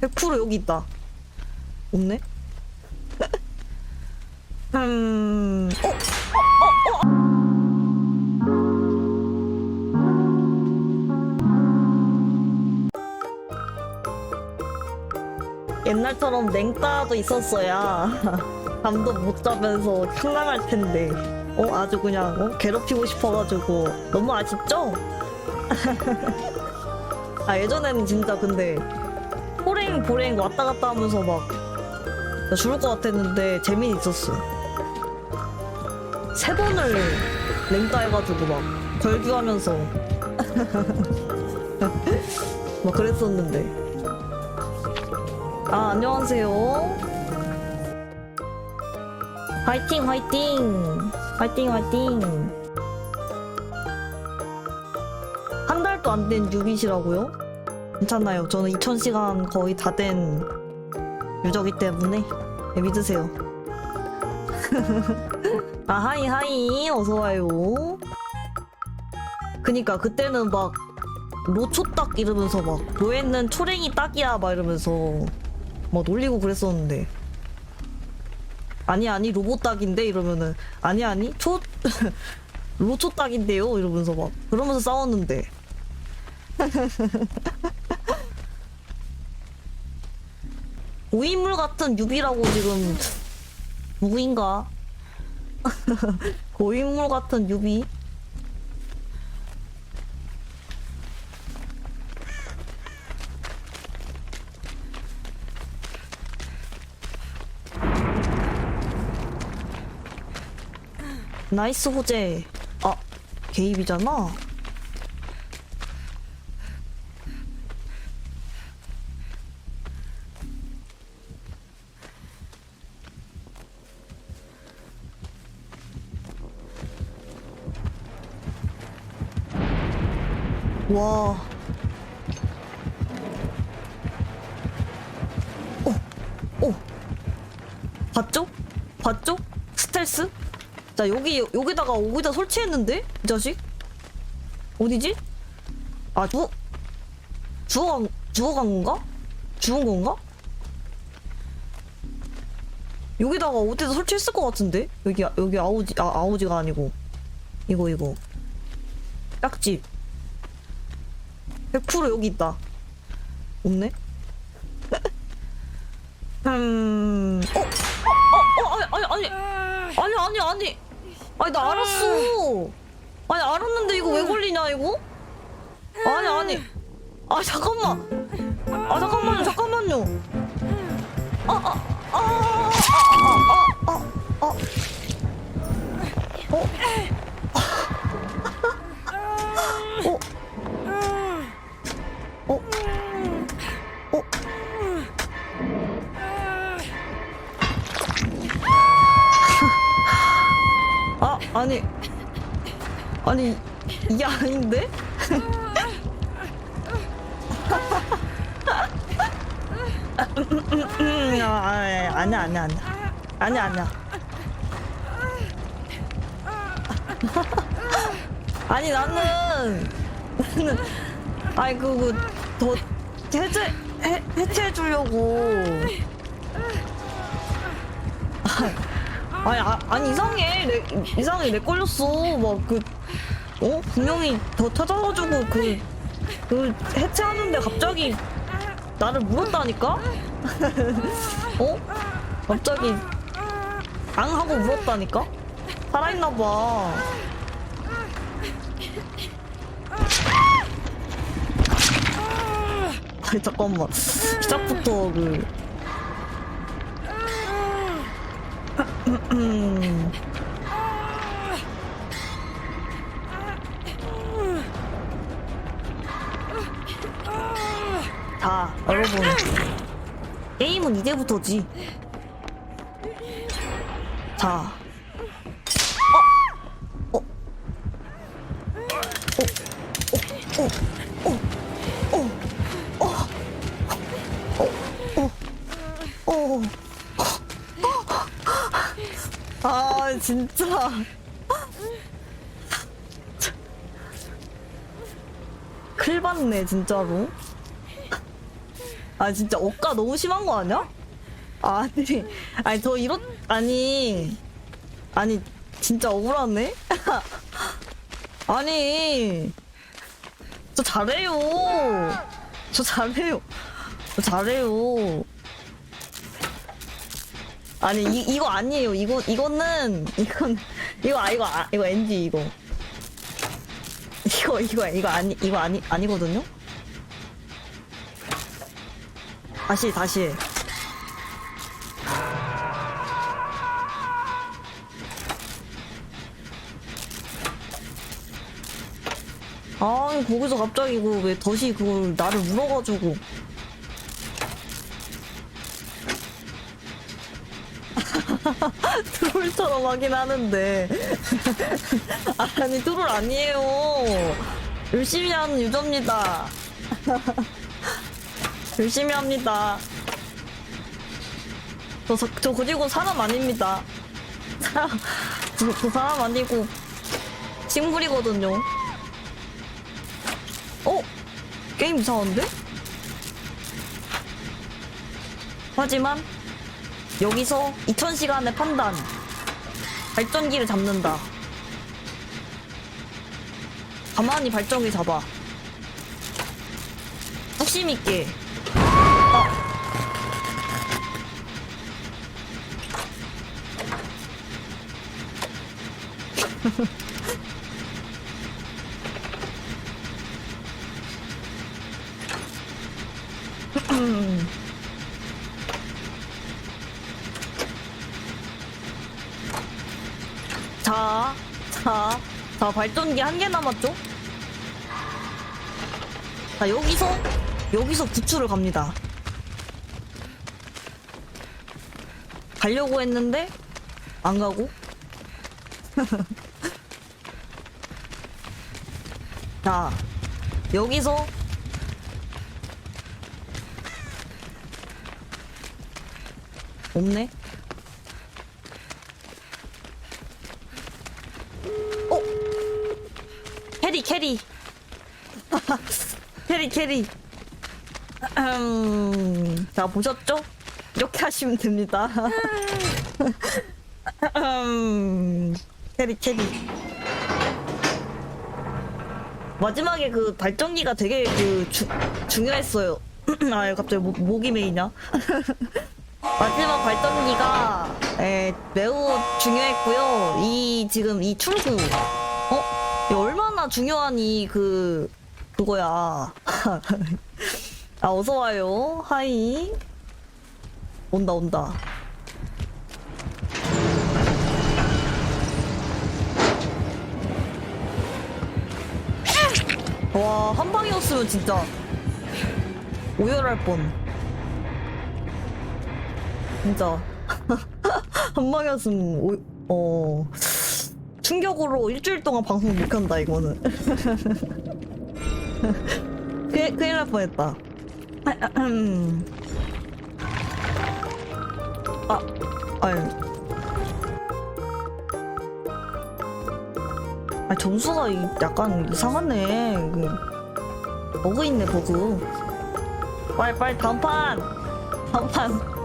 100% 여기 있다. 없네? 음, 어? 옛날처럼 냉따도 있었어야 잠도 못 자면서 상당할 텐데 어 아주 그냥 어? 괴롭히고 싶어가지고 너무 아쉽죠? 아 예전에는 진짜 근데 포랭 보랭 왔다 갔다 하면서 막 죽을 것 같았는데 재미는 있었어 세 번을 냉따 해가지고 막 걸규하면서 막 그랬었는데 아, 안녕하세요. 화이팅, 화이팅! 화이팅, 화이팅! 한 달도 안 된 유닛이라고요? 괜찮아요. 저는 2000시간 거의 다 된 유저기 때문에 네, 믿으세요. 아, 하이, 하이. 어서 와요. 그니까, 그때는 막, 로초 딱 이러면서 막, 로에는 초랭이 딱이야, 막 이러면서. 막 놀리고 그랬었는데 아니 아니 로봇 닭인데 이러면은 아니 아니 초 로초 닭인데요 이러면서 막 그러면서 싸웠는데 고인물 같은 유비라고 지금 누구인가? 고인물 같은 유비? 나이스 호재. 아 개입이잖아 와 오, 오. 봤죠? 봤죠? 스텔스? 자 여기 여기다가 여기다 설치했는데 이 자식 어디지? 아 주워 주워간 주워간 건가? 주운 건가? 여기다가 어디다 설치했을 것 같은데 여기 여기 아우지 아 아우지가 아니고 이거 이거 짝집 100% 여기 있다 없네 음 어? 어? 어? 어? 아니 아니 아니 아니 아니 아니 아니 나 알았어 아니 알았는데 이거 왜 걸리냐 이거 아니 아니 아 잠깐만 아 잠깐만요 잠깐만요 아 아니 아니 이게 아닌데? 아, 아, 아니야 아니야 아니야 아니야 아니야 아니 나는 나는 아니 그거 더 해제 해, 해체해 주려고 아니 아, 아니 이상해. 내, 이상해. 내 걸렸어. 막 그 어? 분명히 더 찾아가지고 그 그 해체하는데 갑자기 나를 물었다니까? 어? 갑자기 앙 하고 물었다니까? 살아있나 봐. 아니 잠깐만. 시작부터 그 자, 여러분. 게임은 이제부터지. 자. 어? 어? 어? 어? 어? 어? 어? 어? 어? 어? 아, 진짜. 클 받네, 진짜로. 아 진짜 억까 너무 심한 거 아니야? 아니 아니 저 이런 아니 아니 진짜 억울하네. 아니 저 잘해요. 저 잘해요. 저 잘해요. 아니 이, 이거 아니에요. 이거 이거는 이건 이거 아 이거 아, 이거 NG 이거 이거 이거 이거 아니 이거 아니 아니거든요. 다시 다시. 아 거기서 갑자기 그 왜 덫이 그걸 나를 물어가지고 트롤처럼 하긴 하는데. 아니 트롤 아니에요. 열심히 하는 유저입니다. 열심히 합니다. 저, 저, 저 그리고 사람 아닙니다. 사람 저, 저 사람 아니고 식물이거든요. 어? 게임 이상한데? 하지만 여기서 2000시간의 판단. 발전기를 잡는다. 가만히 발전기 잡아. 뚝심 있게. 아. 자, 자, 자, 발전기 한 개 남았죠? 자, 여기서, 여기서 구출을 갑니다. 가려고 했는데, 안 가고. 자, 여기서, 없네? 어? 캐리. 캐리 캐리. 캐리 음, 자 보셨죠? 이렇게 하시면 됩니다. 음, 캐리 캐리. 마지막에 그 발전기가 되게 그 주, 중요했어요. 아 갑자기 목, 목이 메이냐? 마지막 발전기가 에, 매우 중요했고요. 이 지금 이 출구 어? 이 얼마나 중요한 이 그 그거야. 아 어서 와요. 하이. 온다 온다. 와, 한 방이었으면 진짜 오열할 뻔. 진짜 한 방이었으면 오, 어 충격으로 일주일 동안 방송 못 한다 이거는. 그, 큰일 날 뻔했다. 아 아유. 아 점수가 이- 약간 이상하네. 그 버그 있네 버그. 빨리 빨리 다음 판! 다음 판